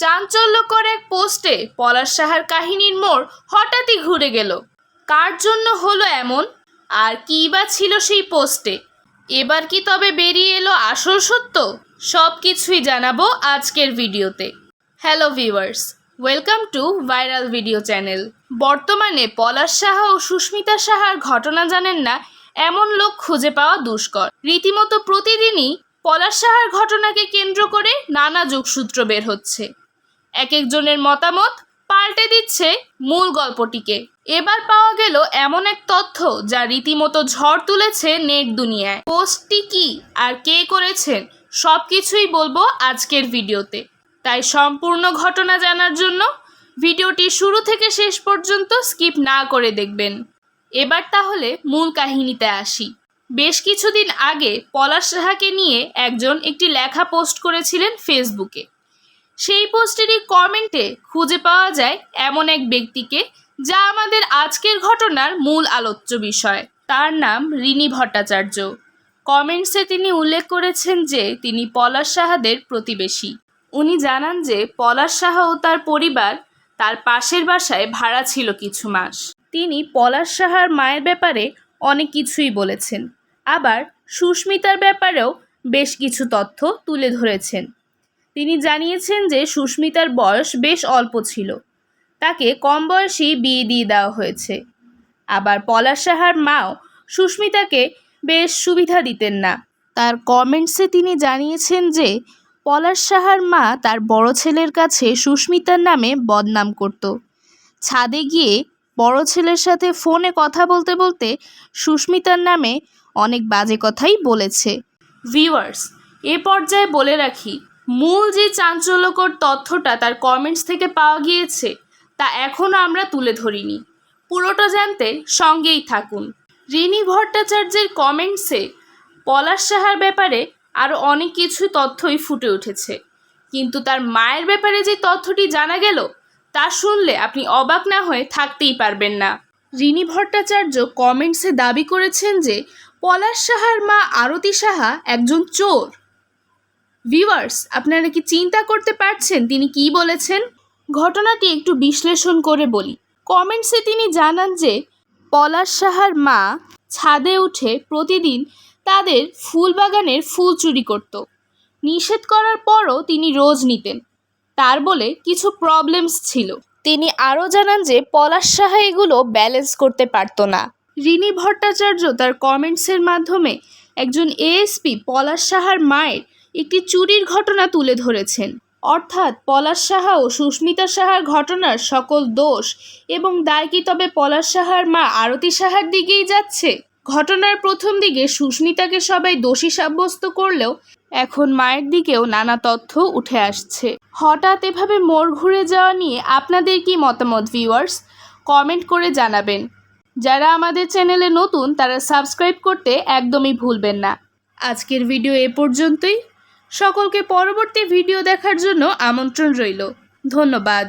চাঞ্চল্যকর এক পোস্টে পলাশ সাহার কাহিনীর মোড় হঠাৎই ঘুরে গেল। কার জন্য হলো এমন? আর কী বা ছিল সেই পোস্টে? এবার কি তবে বেরিয়ে এলো আসল সত্য? সব কিছুই জানাব আজকের ভিডিওতে। Hello viewers, welcome to viral video channel. বর্তমানে পলাশ সাহা ও সুস্মিতা সাহার ঘটনা জানেন না, এমন লোক খুঁজে পাওয়া দুষ্কর। রীতিমতো প্রতিদিনই পলাশ সাহার ঘটনাকে কেন্দ্র করে নানা যোগসূত্র বের হচ্ছে। এক একজনের মতামত পাল্টে দিচ্ছে মূল গল্পটিকে। এবার পাওয়া গেল এমন এক তথ্য যা রীতিমতো ঝড় তুলেছে নেট দুনিয়ায়। পোস্টটি কি আর কে করেছেন সব কিছুই বলব আজকের ভিডিওতে। তাই সম্পূর্ণ ঘটনা জানার জন্য ভিডিওটি শুরু থেকে শেষ পর্যন্ত স্কিপ না করে দেখবেন। এবার তাহলে মূল কাহিনীতে আসি। বেশ কিছুদিন আগে পলাশ সাহাকে নিয়ে একজন একটি লেখা পোস্ট করেছিলেন ফেসবুকে। সেই পোস্টেরই কমেন্টে খুঁজে পাওয়া যায় এমন এক ব্যক্তিকে যা আমাদের আজকের ঘটনার মূল আলোচ্য বিষয়। তার নাম রিনি ভট্টাচার্য। কমেন্টসে তিনি উল্লেখ করেছেন যে, তিনি পলাশ সাহাদের প্রতিবেশী। উনি জানান যে, পলাশ সাহা ও তার পরিবার তার পাশের বাসায় ভাড়া ছিল কিছু মাস। তিনি পলাশ সাহার মায়ের ব্যাপারে অনেক কিছুই বলেছেন। আবার সুস্মিতার ব্যাপারেও বেশ কিছু তথ্য তুলে ধরেছেন। তিনি জানিয়েছেন যে সুস্মিতার বয়স বেশ অল্প ছিল। তাকে কম বয়সেই বিয়ে দিয়ে দেওয়া হয়েছে। আবার পলাশ সাহার মাও সুস্মিতাকে বেশ সুবিধা দিতেন না। তার কমেন্টসে তিনি জানিয়েছেন যে পলাশ সাহার মা তার বড় ছেলের কাছে সুস্মিতার নামে বদনাম করত। ছাদে গিয়ে বড় ছেলের সাথে ফোনে কথা বলতে বলতে সুস্মিতার নামে অনেক বাজে কথাই বলেছে। ভিউয়ার্স এ পর্যায়ে বলে রাখি মূল যে চাঞ্চল্যকর তথ্যটা তার কমেন্টস থেকে পাওয়া গিয়েছে, তা এখনও আমরা তুলে ধরিনি। পুরোটা জানতে সঙ্গেই থাকুন। রিনি ভট্টাচার্যের কমেন্টসে পলাশ সাহার ব্যাপারে আরও অনেক কিছু তথ্যই ফুটে উঠেছে। কিন্তু তার মায়ের ব্যাপারে যে তথ্যটি জানা গেল, তা শুনলে আপনি অবাক না হয়ে থাকতেই পারবেন না। রিনি ভট্টাচার্য কমেন্টসে দাবি করেছেন যে, পলাশ সাহার মা আরতি সাহা একজন চোর। ভিউয়ার্স আপনারা কি চিন্তা করতে পারছেন তিনি কি বলেছেন? ঘটনাটি একটু বিশ্লেষণ করে বলি। কমেন্টসে তিনি জানান যে, পলাশ সাহার মা ছাদে উঠে প্রতিদিন তাদের ফুল বাগানের ফুল চুরি করত। নিষেধ করার পরও তিনি রোজ নিতেন। তার বলে কিছু প্রবলেমস ছিল। তিনি আরও জানান যে, পলাশ সাহা এগুলো ব্যালেন্স করতে পারতো না। রিনি ভট্টাচার্য তার কমেন্টসের মাধ্যমে একজন এএসপি পলাশ সাহার মায়ের একটি চুরির ঘটনা তুলে ধরেছেন। অর্থাৎ পলাশ সাহা ও সুস্মিতা সাহার ঘটনার সকল দোষ এবং দায় কি তবে পলাশ সাহার মা আরতি সাহার দিকেই যাচ্ছে? ঘটনার প্রথম দিকে সুস্মিতাকে সবাই দোষী সাব্যস্ত করলেও এখন মায়ের দিকেও নানা তথ্য উঠে আসছে। হঠাৎ এভাবে মোড় ঘুরে যাওয়া নিয়ে আপনাদের কি মতামত ভিউয়ার্স কমেন্ট করে জানাবেন। যারা আমাদের চ্যানেলে নতুন, তারা সাবস্ক্রাইব করতে একদমই ভুলবেন না। আজকের ভিডিও এ পর্যন্তই। সকলকে পরবর্তী ভিডিও দেখার জন্য আমন্ত্রণ রইল। ধন্যবাদ।